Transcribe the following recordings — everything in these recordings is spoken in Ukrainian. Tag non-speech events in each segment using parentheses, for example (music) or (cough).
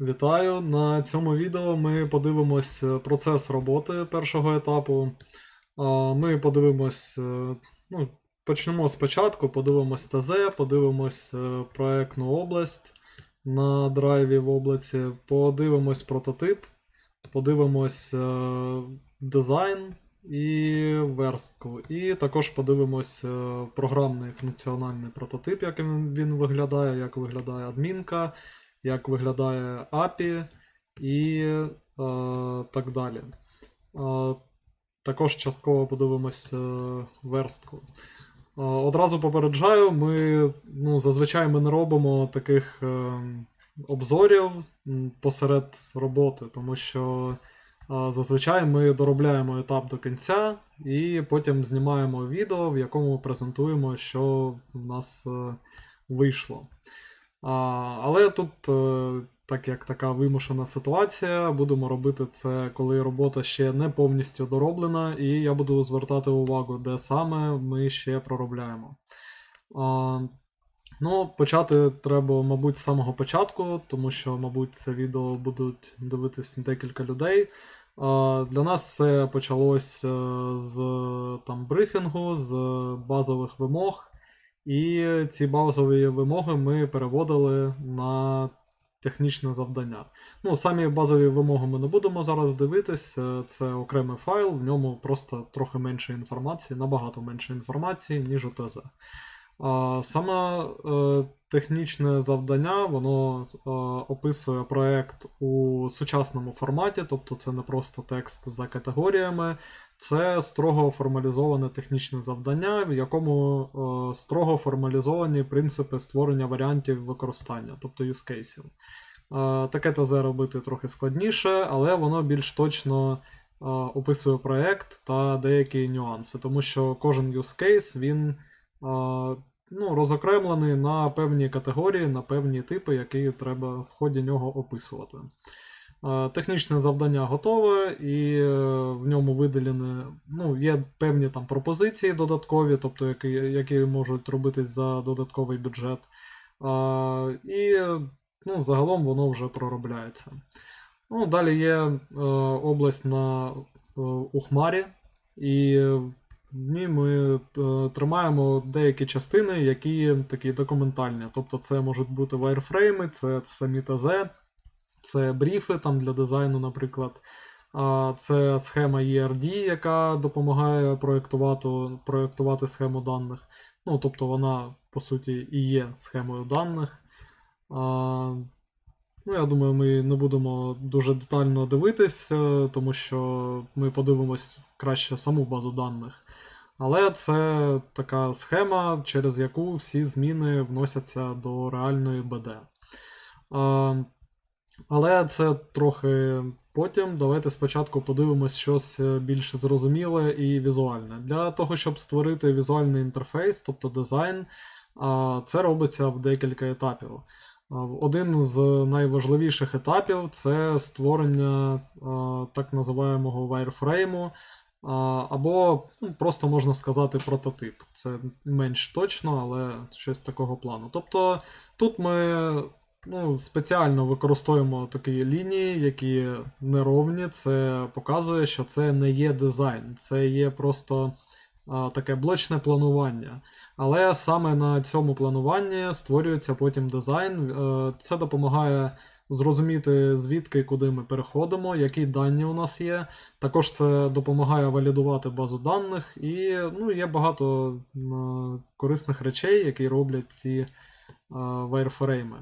Вітаю! На цьому відео ми подивимось е, процес роботи першого етапу. Ми подивимось, е, ну, почнемо спочатку, подивимось ТЗ, подивимось е, проектну область на драйві в області, подивимось прототип, подивимось дизайн і верстку. І також подивимось програмний функціональний прототип, як він виглядає, як виглядає адмінка як виглядає API і е, так далі. Е, також частково подивимось е, верстку. Е, одразу попереджаю, ми ну, зазвичай ми не робимо таких е, обзорів посеред роботи, тому що е, зазвичай ми доробляємо етап до кінця і потім знімаємо відео, в якому презентуємо, що в нас е, вийшло. Але тут, е, так як така вимушена ситуація, будемо робити це, коли робота ще не повністю дороблена, і я буду звертати увагу, де саме ми ще проробляємо. Ну, почати треба, мабуть, з самого початку, тому що, мабуть, це відео будуть дивитись декілька людей. Для нас це почалось е, з там, брифінгу, з базових вимог. І ці базові вимоги ми переводили на технічне завдання. Ну, самі базові вимоги ми не будемо зараз дивитись, е, це окремий файл, в ньому просто трохи менше інформації, набагато менше інформації, ніж у ТЗ. А, Саме е, технічне завдання, воно е, описує проект у сучасному форматі, тобто це не просто текст за категоріями, це строго формалізоване технічне завдання, в якому е, строго формалізовані принципи створення варіантів використання, тобто. Е, таке ТЗ робити трохи складніше, але воно більш точно описує проект та деякі нюанси, тому що кожен case він ну, розокремлений на певні категорії, на певні типи, які треба в ході нього описувати. Технічне завдання готове, і е, в ньому виділені, ну, є певні там пропозиції додаткові, тобто які, які можуть робитись за додатковий бюджет. І ну, загалом воно вже проробляється. Ну, Далі є е, область на, е, у Хмарі, і в ній ми е, тримаємо деякі частини, які такі документальні. Тобто це можуть бути вайрфрейми, це самі ТЗ, це бріфи там для дизайну, наприклад. Це схема ERD, яка допомагає проєктувати, проєктувати схему даних. Ну, тобто вона, по суті, і є схемою даних. Ну, я думаю, ми не будемо дуже детально дивитись, тому що ми подивимось краще саму базу даних. Але це така схема, через яку всі зміни вносяться до реальної БД. Але це трохи потім. Давайте спочатку подивимось щось більш зрозуміле і візуальне. Для того, щоб створити візуальний інтерфейс, тобто дизайн, це робиться в декілька етапів. А, Один з найважливіших етапів це створення так називаємого вайрфрейму, або ну, просто можна сказати прототип. Це менш точно, але щось такого плану. Тобто тут ми ну, спеціально використовуємо такі лінії, які неровні. Це показує, що це не є дизайн, це є просто таке блочне планування. Але саме на цьому плануванні створюється потім дизайн. Е, Це допомагає зрозуміти, звідки куди ми переходимо, які дані у нас є. Також це допомагає валідувати базу даних, і ну, є багато е, корисних речей, які роблять ці е, вайрфрейми.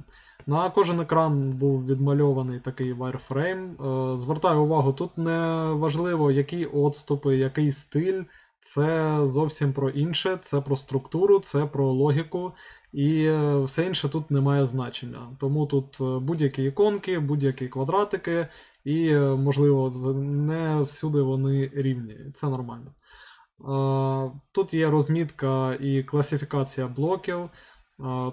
На кожен екран був відмальований такий вайрфрейм. Е, Звертаю увагу, тут не важливо, які отступи, який стиль. Це зовсім про інше, це про структуру, це про логіку, і е, все інше тут не має значення. Тому тут е, будь-які іконки, будь-які квадратики, і, е, можливо, не всюди вони рівні. Це нормально. Тут є розмітка і класифікація блоків.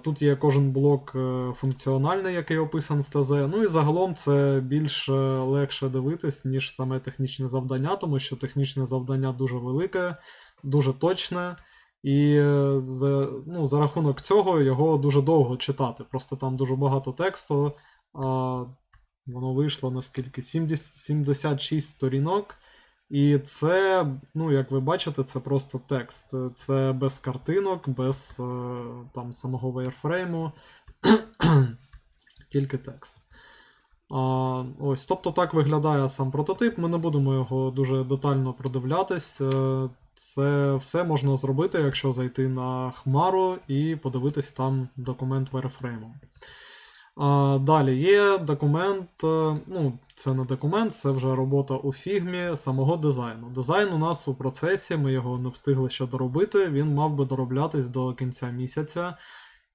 Тут є кожен блок е, функціональний, який описан в ТЗ. Ну і загалом це більш е, легше дивитись, ніж саме технічне завдання, тому що технічне завдання дуже велике, дуже точне. І е, за, ну, за рахунок цього його дуже довго читати. Просто там дуже багато тексту. А, Воно вийшло наскільки 70, 76 сторінок. І це, ну, як ви бачите, це просто текст. Це без картинок, без е, там самого вайрфрейму, (clears throat) тільки текст. А, ось, тобто так виглядає сам прототип. Ми не будемо його дуже детально продивлятись. Е, Це все можна зробити, якщо зайти на Хмару і подивитись там документ вайрфрейму. Далі є документ, е, ну, це не документ, це вже робота у фігмі самого дизайну. Дизайн у нас у процесі, ми його не встигли ще доробити, він мав би дороблятись до кінця місяця.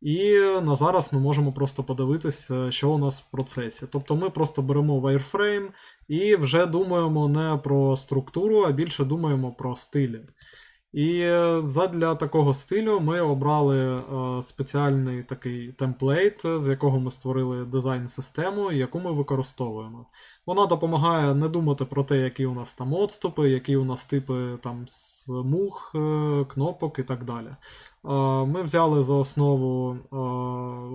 І на зараз ми можемо просто подивитись, е, що у нас в процесі. Тобто ми просто беремо wireframe і вже думаємо не про структуру, а більше думаємо про стилі. І е, задля такого стилю ми обрали е, спеціальний такий темплейт, з якого ми створили дизайн-систему, яку ми використовуємо. Вона допомагає не думати про те, які у нас там отступи, які у нас типи там смуг, е, кнопок і так далі. Е, Ми взяли за основу е,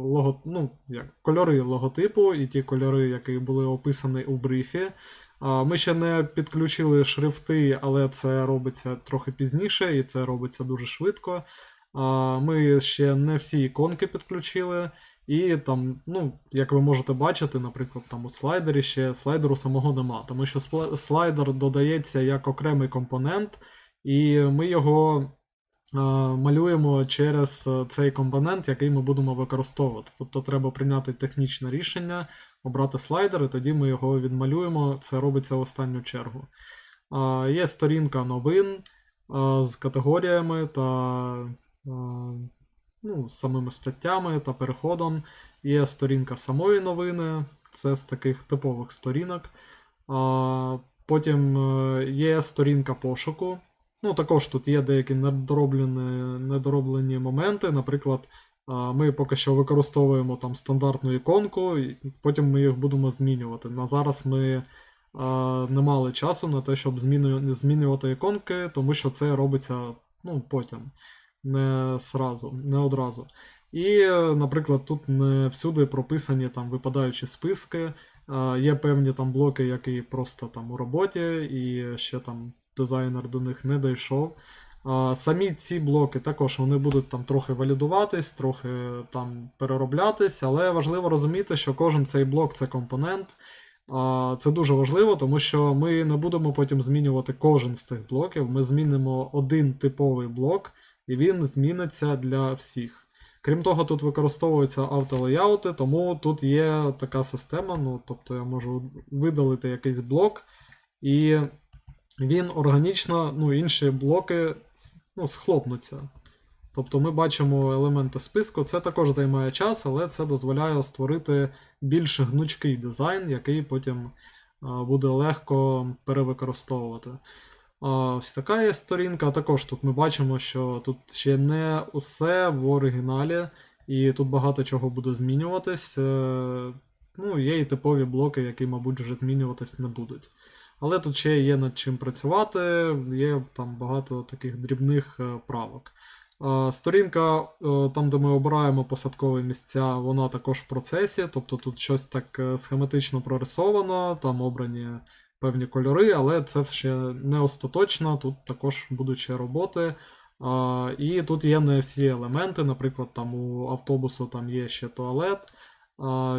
лого, ну, як, кольори логотипу і ті кольори, які були описані у брифі. Ми ще не підключили шрифти, але це робиться трохи пізніше, і це робиться дуже швидко. Ми ще не всі іконки підключили. І там, ну, як ви можете бачити, наприклад, там у слайдері ще слайдеру самого нема, тому що слайдер додається як окремий компонент, і ми його малюємо через е, цей компонент, який ми будемо використовувати. Тобто треба прийняти технічне рішення, обрати слайдер, і тоді ми його відмалюємо. Це робиться в останню чергу. Е, Є сторінка новин е, з категоріями та е, ну, самими статтями та переходом. Є сторінка самої новини, це з таких типових сторінок. Потім е, є сторінка пошуку. Ну, також тут є деякі недороблені, недороблені моменти. Наприклад, ми поки що використовуємо там стандартну іконку, і потім ми їх будемо змінювати. На зараз ми не мали часу на те, щоб зміню- змінювати іконки, тому що це робиться ну, потім, не сразу, не одразу. І, наприклад, тут не всюди прописані там випадаючі списки. Є певні там блоки, які просто там у роботі, і ще там дизайнер до них не дійшов. Самі ці блоки також вони будуть там трохи валідуватись, трохи там перероблятись, але важливо розуміти, що кожен цей блок це компонент. Це дуже важливо, тому що ми не будемо потім змінювати кожен з цих блоків. Ми змінимо один типовий блок, і він зміниться для всіх. Крім того, тут використовуються автолеяути, тому тут є така система. Ну, тобто я можу видалити якийсь блок, і він органічно, ну, інші блоки ну, схлопнуться. Тобто ми бачимо елементи списку, це також займає час, але це дозволяє створити більш гнучкий дизайн, який потім а, буде легко перевикористовувати. Ось така є сторінка. Також тут ми бачимо, що тут ще не усе в оригіналі, і тут багато чого буде змінюватись. Е, Ну, є і типові блоки, які, мабуть, вже змінюватись не будуть. Але тут ще є над чим працювати, є там багато таких дрібних е, правок. Е, Сторінка, е, там, де ми обираємо посадкові місця, вона також в процесі, тобто тут щось так схематично прорисовано, там обрані певні кольори, але це ще не остаточно, тут також будуть ще роботи. І тут є не всі елементи, наприклад, там у автобусу там є ще туалет,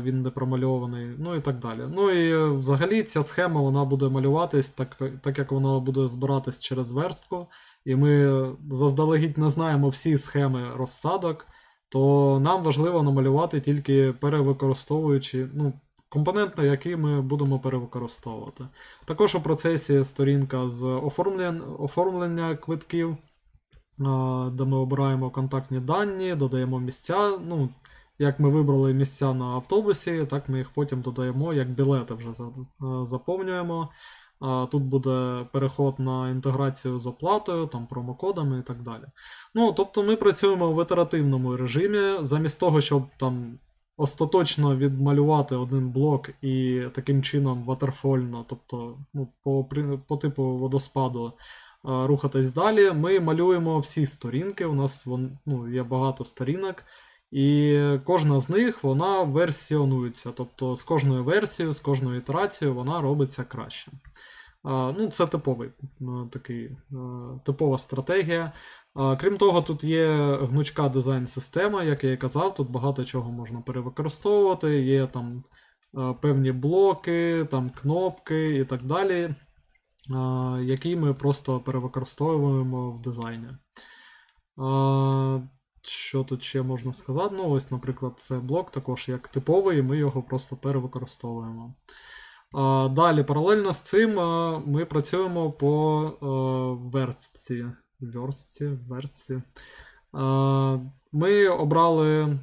він не промальований, ну і так далі. Ну і е, взагалі ця схема вона буде малюватись так, так як вона буде збиратись через верстку, і ми заздалегідь не знаємо всі схеми розсадок, то нам важливо намалювати тільки перевикористовуючи ну, компоненти, які ми будемо перевикористовувати. Також у процесі сторінка з оформлення, оформлення квитків, де ми обираємо контактні дані, додаємо місця. Ну, як ми вибрали місця на автобусі, так ми їх потім додаємо, як білети вже е, заповнюємо. Тут буде переход на інтеграцію з оплатою, там промокодами і так далі. Ну, тобто ми працюємо в ітеративному режимі, замість того, щоб там остаточно відмалювати один блок і таким чином ватерфольно, тобто ну, по, по типу водоспаду рухатись далі. Ми малюємо всі сторінки. У нас вон, ну, є багато сторінок, І кожна з них вона версіонується. Тобто з кожною версією, з кожною ітерацією вона робиться краще. Ну, це типовий е, такий е, типова стратегія. Крім того, тут є гнучка дизайн-система, як я і казав, тут багато чого можна перевикористовувати. Є там е, певні блоки, там кнопки і так далі, які ми просто перевикористовуємо в дизайні. Що тут ще можна сказати? Ну, ось, наприклад, це блок також як типовий, і ми його просто перевикористовуємо. Далі, паралельно з цим ми працюємо по е, верстці. Верстці, верстці. Ми обрали е,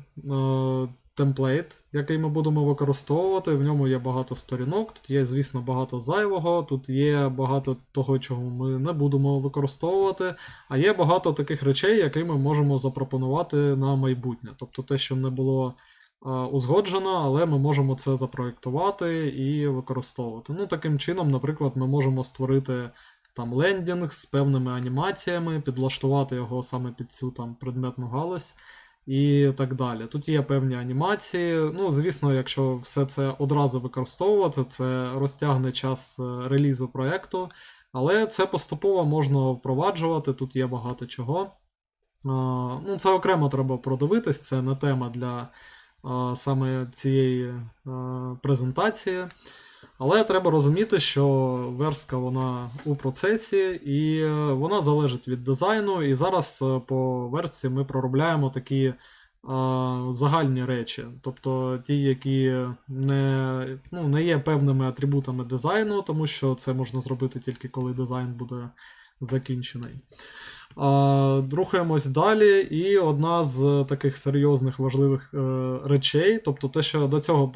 темплейт, який ми будемо використовувати. В ньому є багато сторінок, тут є, звісно, багато зайвого, тут є багато того, чого ми не будемо використовувати, а є багато таких речей, які ми можемо запропонувати на майбутнє. Тобто те, що не було е, узгоджено, але ми можемо це запроєктувати і використовувати. Ну, таким чином, наприклад, ми можемо створити там лендінг з певними анімаціями, підлаштувати його саме під цю там предметну галузь. І так далі. Тут є певні анімації. Ну, звісно, якщо все це одразу використовувати, це розтягне час е, релізу проєкту, але це поступово можна впроваджувати, тут є багато чого. Ну, Це окремо треба продивитись, це не тема для саме цієї презентації. Але треба розуміти, що верстка вона у процесі, і е, вона залежить від дизайну. І зараз е, по верстці ми проробляємо такі е, загальні речі, тобто ті, які не, ну, не є певними атрибутами дизайну, тому що це можна зробити тільки коли дизайн буде закінчений. Рухаємось далі, і одна з таких серйозних важливих е, речей, тобто те, що до цього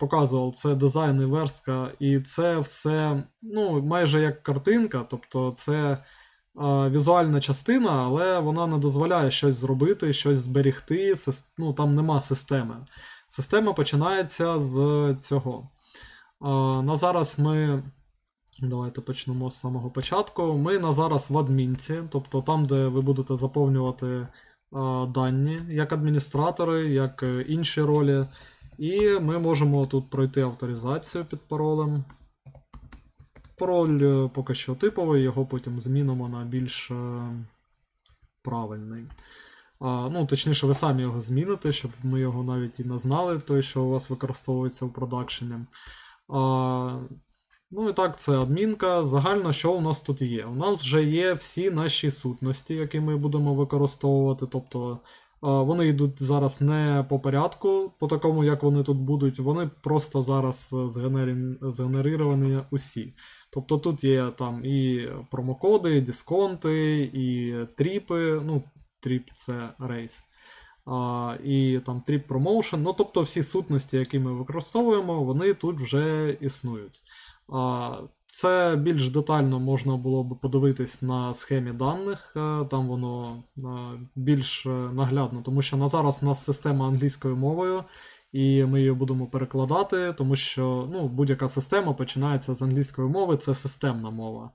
показував, це дизайн і верстка, і це все ну, майже як картинка, тобто це е, візуальна частина, але вона не дозволяє щось зробити, щось зберігти. Ну, там нема системи. Система починається з цього. Е, На зараз ми. Давайте почнемо з самого початку. Ми на зараз в адмінці, тобто там, де ви будете заповнювати е, дані як адміністратори, як е, інші ролі. І ми можемо тут пройти авторизацію під паролем. Пароль е, поки що типовий, його потім змінимо на більш е, правильний. А, ну, точніше, ви самі його зміните, щоб ми його навіть і не знали, той, що у вас використовується у продакшені. А, Ну і так, це адмінка. Загально, що у нас тут є? У нас вже є всі наші сутності, які ми будемо використовувати. Тобто вони йдуть зараз не по порядку, по такому, як вони тут будуть, вони просто зараз е, згенері... згенеровані усі. Тобто тут є там і промокоди, і дисконти, і тріпи. Ну, тріп це рейс. А, і там тріп промоушен. Ну, тобто всі сутності, які ми використовуємо, вони тут вже існують. Це більш детально можна було б подивитись на схемі даних, е, там воно е, більш е, наглядно, тому що на зараз у нас система англійською мовою, і ми її будемо перекладати, тому що ну, будь-яка система починається з англійської мови, це системна мова.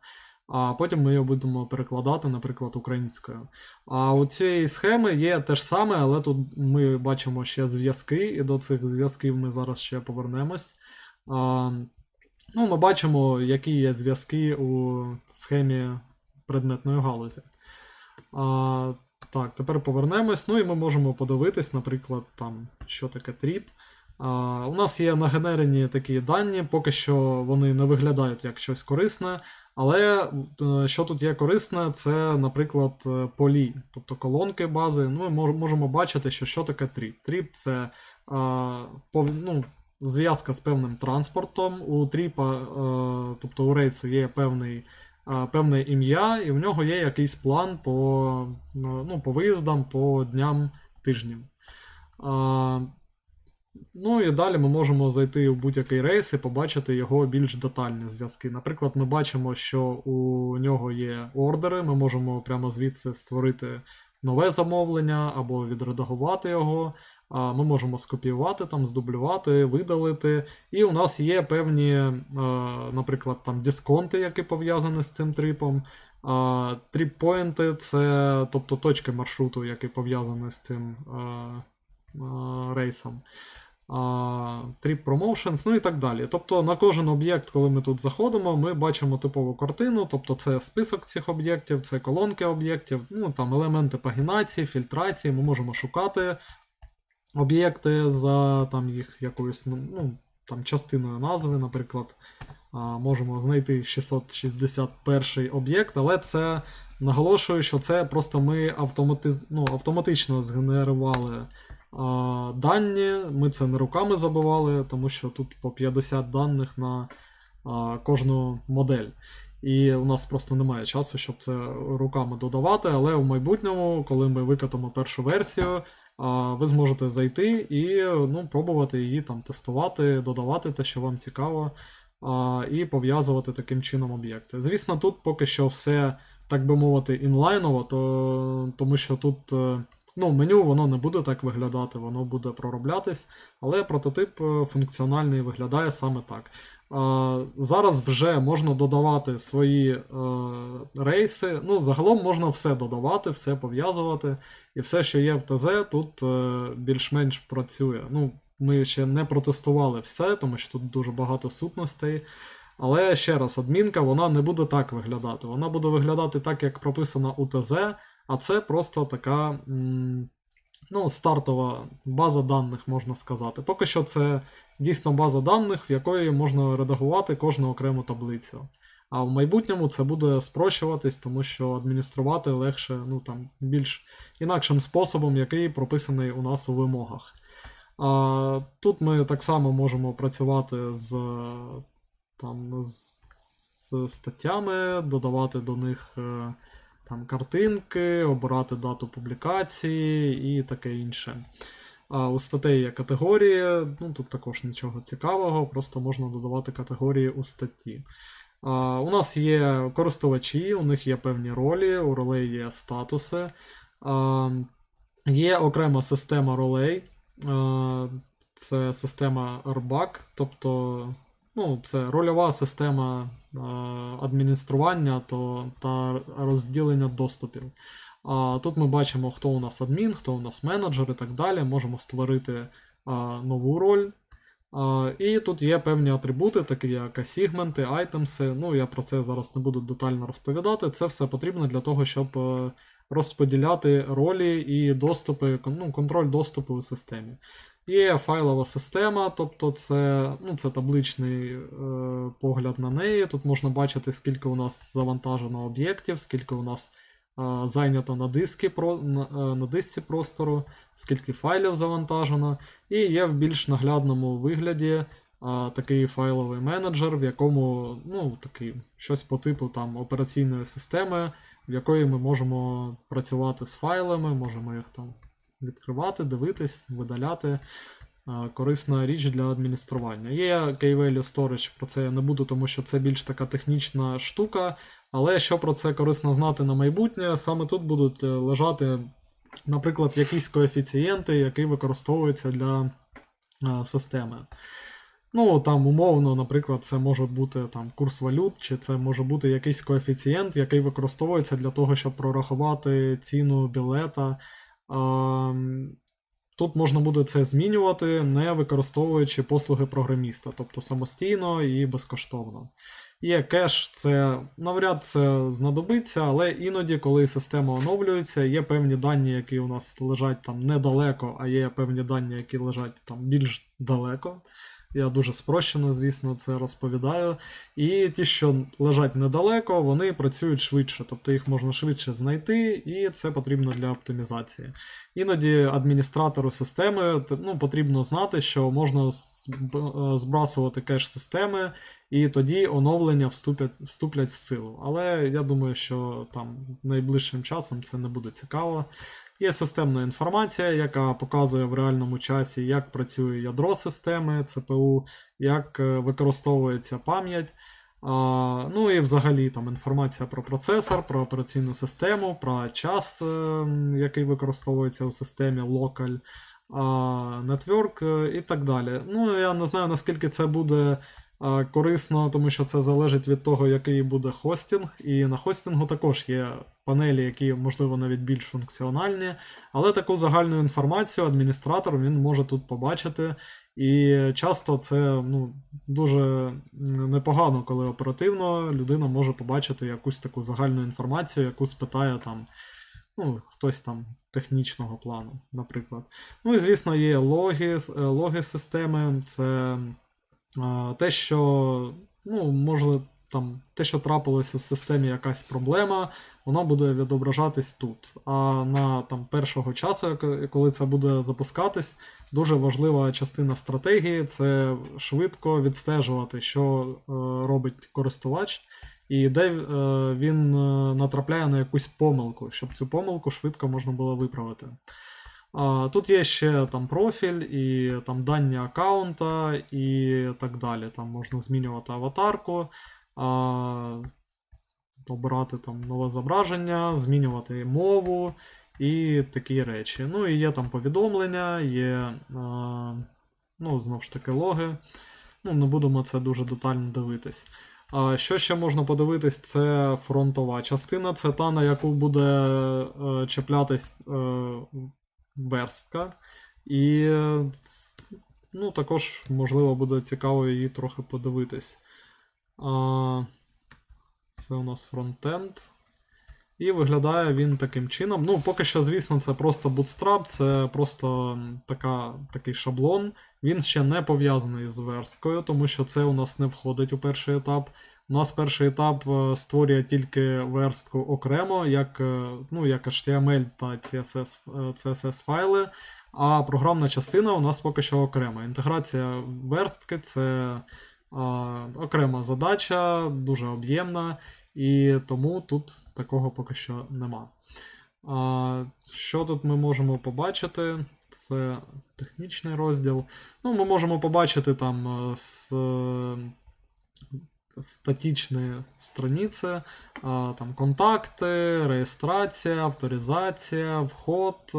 А потім ми її будемо перекладати, наприклад, українською. А у цієї схеми є те ж саме, але тут ми бачимо ще зв'язки, і до цих зв'язків ми зараз ще повернемось. Ну, Ми бачимо, які є зв'язки у схемі предметної галузі. А, Так, тепер повернемось. Ну і ми можемо подивитись, наприклад, там, що таке тріп. А, У нас є нагенерені такі дані, поки що вони не виглядають як щось корисне. Але е, що тут є корисне, це, наприклад, е, полі, тобто колонки бази. Ну, Ми можемо бачити, що що таке тріп. Тріп це ну, зв'язка з певним транспортом. У тріпа, е, тобто у рейсу, є певний, е, певне ім'я, і в нього є якийсь план по ну, по виїздам, по дням тижням. Ну і далі ми можемо зайти в будь-який рейс і побачити його більш детальні зв'язки. Наприклад, ми бачимо, що у нього є ордери, ми можемо прямо звідси створити нове замовлення або відредагувати його. Ми можемо скопіювати, там, здублювати, видалити. І у нас є певні, наприклад, там дисконти, які пов'язані з цим трипом. Тріп-поінти це тобто точки маршруту, які пов'язані з цим рейсом. а, Trip Promotions, ну і так далі. Тобто на кожен об'єкт, коли ми тут заходимо, ми бачимо типову картину, тобто це список цих об'єктів, це колонки об'єктів, ну там елементи пагінації, фільтрації, ми можемо шукати об'єкти за там їх якоюсь ну, ну, там, частиною назви, наприклад. Можемо знайти 661 об'єкт, але це наголошую, що це просто ми автоматиз... ну, автоматично згенерували а, дані. Ми це не руками забивали, тому що тут по 50 даних на а, кожну модель. І у нас просто немає часу, щоб це руками додавати. Але в майбутньому, коли ми викатимо першу версію, ви зможете зайти і ну, пробувати її там тестувати, додавати те, що вам цікаво, і пов'язувати таким чином об'єкти. Звісно, тут поки що все, так би мовити, інлайново, то, тому що тут е, ну, меню воно не буде так виглядати, воно буде пророблятись, але прототип е, функціональний виглядає саме так. А, Зараз вже можна додавати свої е, рейси. Ну, загалом можна все додавати, все пов'язувати. І все, що є в ТЗ, тут е, більш-менш працює. Ну, ми ще не протестували все, тому що тут дуже багато сутностей. Але ще раз, адмінка вона не буде так виглядати. Вона буде виглядати так, як прописано у ТЗ, а це просто така ну, стартова база даних, можна сказати. Поки що це дійсно база даних, в якої можна редагувати кожну окрему таблицю. А в майбутньому це буде спрощуватись, тому що адмініструвати легше, ну там більш інакшим способом, який прописаний у нас у вимогах. А, тут ми так само можемо працювати з, там, з, з статтями, додавати до них е, там, картинки, обирати дату публікації і таке інше. А у статей є категорії, ну тут також нічого цікавого, просто можна додавати категорії у статті. А, у нас є користувачі, у них є певні ролі, у ролей є статуси. А, є окрема система ролей. Це система RBAC, тобто ну, це рольова система адміністрування то, та розділення доступів. А, тут ми бачимо, хто у нас адмін, хто у нас менеджер і так далі. Можемо створити нову роль. І тут є певні атрибути, такі як сегменти, айтемси. Ну, я про це зараз не буду детально розповідати. Це все потрібно для того, щоб е, розподіляти ролі і доступи, ну, контроль доступу у системі. Є файлова система, тобто це, ну, це табличний е, погляд на неї. Тут можна бачити, скільки у нас завантажено об'єктів, скільки у нас зайнято на, диски, е, на дисці простору, скільки файлів завантажено. І є в більш наглядному вигляді такий файловий менеджер, в якому ну, такий, щось по типу там, операційної системи, в якої ми можемо працювати з файлами, можемо їх там відкривати, дивитись, видаляти. Корисна річ для адміністрування. Є Key-Value Storage, про це я не буду, тому що це більш така технічна штука. Але що про це корисно знати на майбутнє, саме тут будуть е, лежати, наприклад, якісь коефіцієнти, які використовуються для а, системи. Ну, там умовно, наприклад, це може бути там курс валют, чи це може бути якийсь коефіцієнт, який використовується для того, щоб прорахувати ціну білета. Тут можна буде це змінювати, не використовуючи послуги програміста, тобто самостійно і безкоштовно. Є кеш, це навряд це знадобиться, але іноді, коли система оновлюється, є певні дані, які у нас лежать там недалеко, а є певні дані, які лежать там більш далеко. Я дуже спрощено, звісно, це розповідаю. І ті, що лежать недалеко, вони працюють швидше, тобто їх можна швидше знайти, і це потрібно для оптимізації. Іноді адміністратору системи ну, потрібно знати, що можна е, збрасувати кеш системи, і тоді оновлення вступлять, вступлять в силу. Але я думаю, що там найближчим часом це не буде цікаво. Є системна інформація, яка показує в реальному часі, як працює ядро системи ЦПУ, як е, використовується пам'ять. А, ну і взагалі там інформація про процесор, про операційну систему, про час, е, який використовується у системі Local, а, Network е, і так далі. Ну, я не знаю, наскільки це буде корисно, тому що це залежить від того, який буде хостинг. І на хостингу також є панелі, які, можливо, навіть більш функціональні. Але таку загальну інформацію адміністратор він може тут побачити. І часто це ну, дуже непогано, коли оперативно людина може побачити якусь таку загальну інформацію, яку спитає там, ну, хтось там технічного плану, наприклад. Ну і звісно, є логи, е, логи системи. Це те, що ну, може там те, що трапилось у системі якась проблема, воно буде відображатись тут. А на там першого часу, коли це буде запускатись, дуже важлива частина стратегії це швидко відстежувати, що е, робить користувач, і де е, він е, натрапляє на якусь помилку, щоб цю помилку швидко можна було виправити. Тут є ще там профіль, і там дані аккаунта, і так далі. Там можна змінювати аватарку, обирати там нове зображення, змінювати мову і такі речі. Ну і є там повідомлення, є ну, знову ж таки логи. Ну, не будемо це дуже детально дивитись. Що ще можна подивитись, це фронтова частина, це та, на яку буде е, чіплятись е, верстка. І е, ну, також, можливо, буде цікаво її трохи подивитись. А, це у нас фронтенд. І виглядає він таким чином. Ну, поки що, звісно, це просто Bootstrap, це просто така, такий шаблон. Він ще не пов'язаний з версткою, тому що це у нас не входить у перший етап. У нас перший етап е, створює тільки верстку окремо, як, е, ну, як HTML та CSS, е, CSS файли. А програмна частина у нас поки що окрема. Інтеграція верстки це а, окрема задача, дуже об'ємна, і тому тут такого поки що нема. А, що тут ми можемо побачити? Це технічний розділ. Ну, ми можемо побачити там е, с, е, страниці, там контакти, реєстрація, авторизація, вход. е,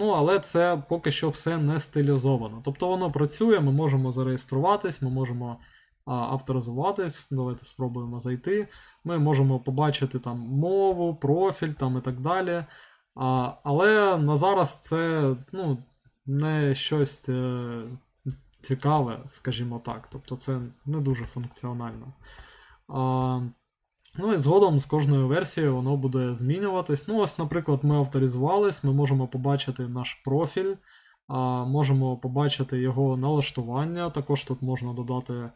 Ну, але це поки що все не стилізовано. Тобто воно працює, ми можемо зареєструватись, ми можемо авторизуватись. Давайте спробуємо зайти. Ми можемо побачити там мову, профіль там і так далі. Але на зараз це ну, не щось е, цікаве, скажімо так. Тобто це не дуже функціонально. А, ну і згодом з кожною версією воно буде змінюватись. Ну, ось, наприклад, ми авторизувались, ми можемо побачити наш профіль, а, можемо побачити його налаштування. Також тут можна додати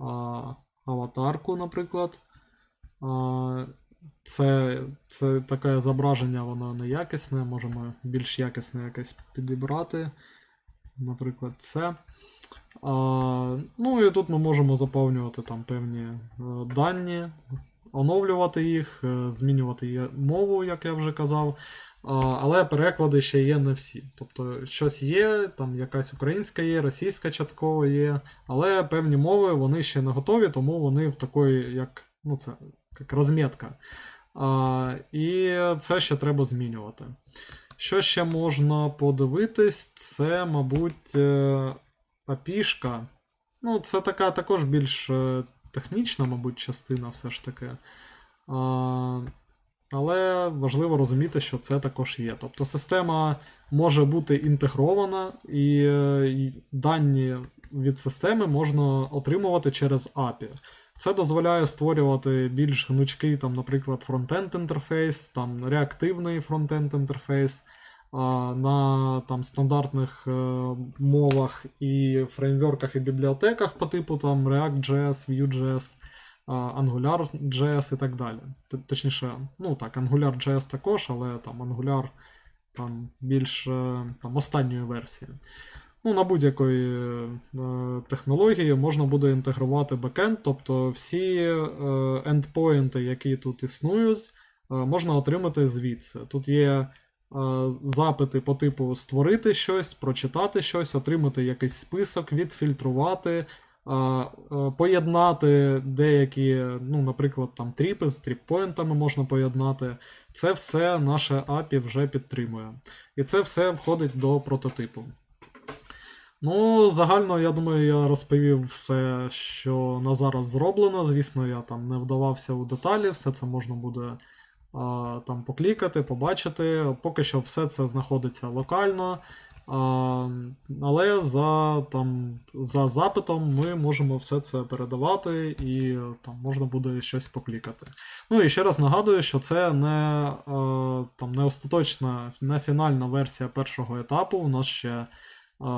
а, аватарку, наприклад. А, це, це таке зображення, воно неякісне, можемо більш якісне якесь підібрати. Наприклад, це. Ну і тут ми можемо заповнювати там певні е, дані, оновлювати їх, е, змінювати мову, як я вже казав. Але переклади ще є не всі. Тобто щось є, там якась українська є, російська частково є, але певні мови вони ще не готові, тому вони в такої, як, ну це, як розмітка. І це ще треба змінювати. Що ще можна подивитись, це, мабуть, е, апішка. Ну, це така також більш е, технічна, мабуть, частина все ж таки. А, але важливо розуміти, що це також є. Тобто система може бути інтегрована, і, е, і дані від системи можна отримувати через API. Це дозволяє створювати більш гнучкий, там, наприклад, фронтенд інтерфейс, там реактивний фронтенд інтерфейс на там, стандартних е, мовах і фреймворках і бібліотеках по типу там React.js, Vue.js, AngularJS і так далі. Точніше, ну так, AngularJS також, але там Angular там, більш е, там, останньої версії. Ну, на будь-якої е, технології можна буде інтегрувати бекенд, тобто всі е, ендпоінти, які тут існують, е, можна отримати звідси. Тут є запити по типу створити щось, прочитати щось, отримати якийсь список, відфільтрувати, е, е, поєднати деякі, ну, наприклад, там тріпи з тріппоінтами можна поєднати. Це все наше API вже підтримує. І це все входить до прототипу. Ну, загально, я думаю, я розповів все, що на зараз зроблено. Звісно, я там не вдавався у деталі, все це можна буде там поклікати, побачити. Поки що все це знаходиться локально. Але за, там, за запитом ми можемо все це передавати і там можна буде щось поклікати. Ну і ще раз нагадую, що це не, там, не остаточна, не фінальна версія першого етапу. У нас ще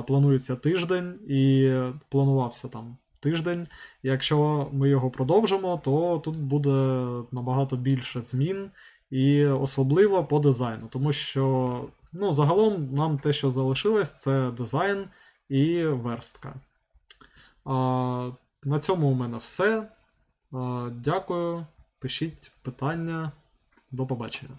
планується тиждень і планувався там тиждень. Якщо ми його продовжимо, то тут буде набагато більше змін, і особливо по дизайну, тому що ну, загалом нам те, що залишилось, це дизайн і верстка. А, на цьому у мене все. А, дякую. Пишіть питання. До побачення.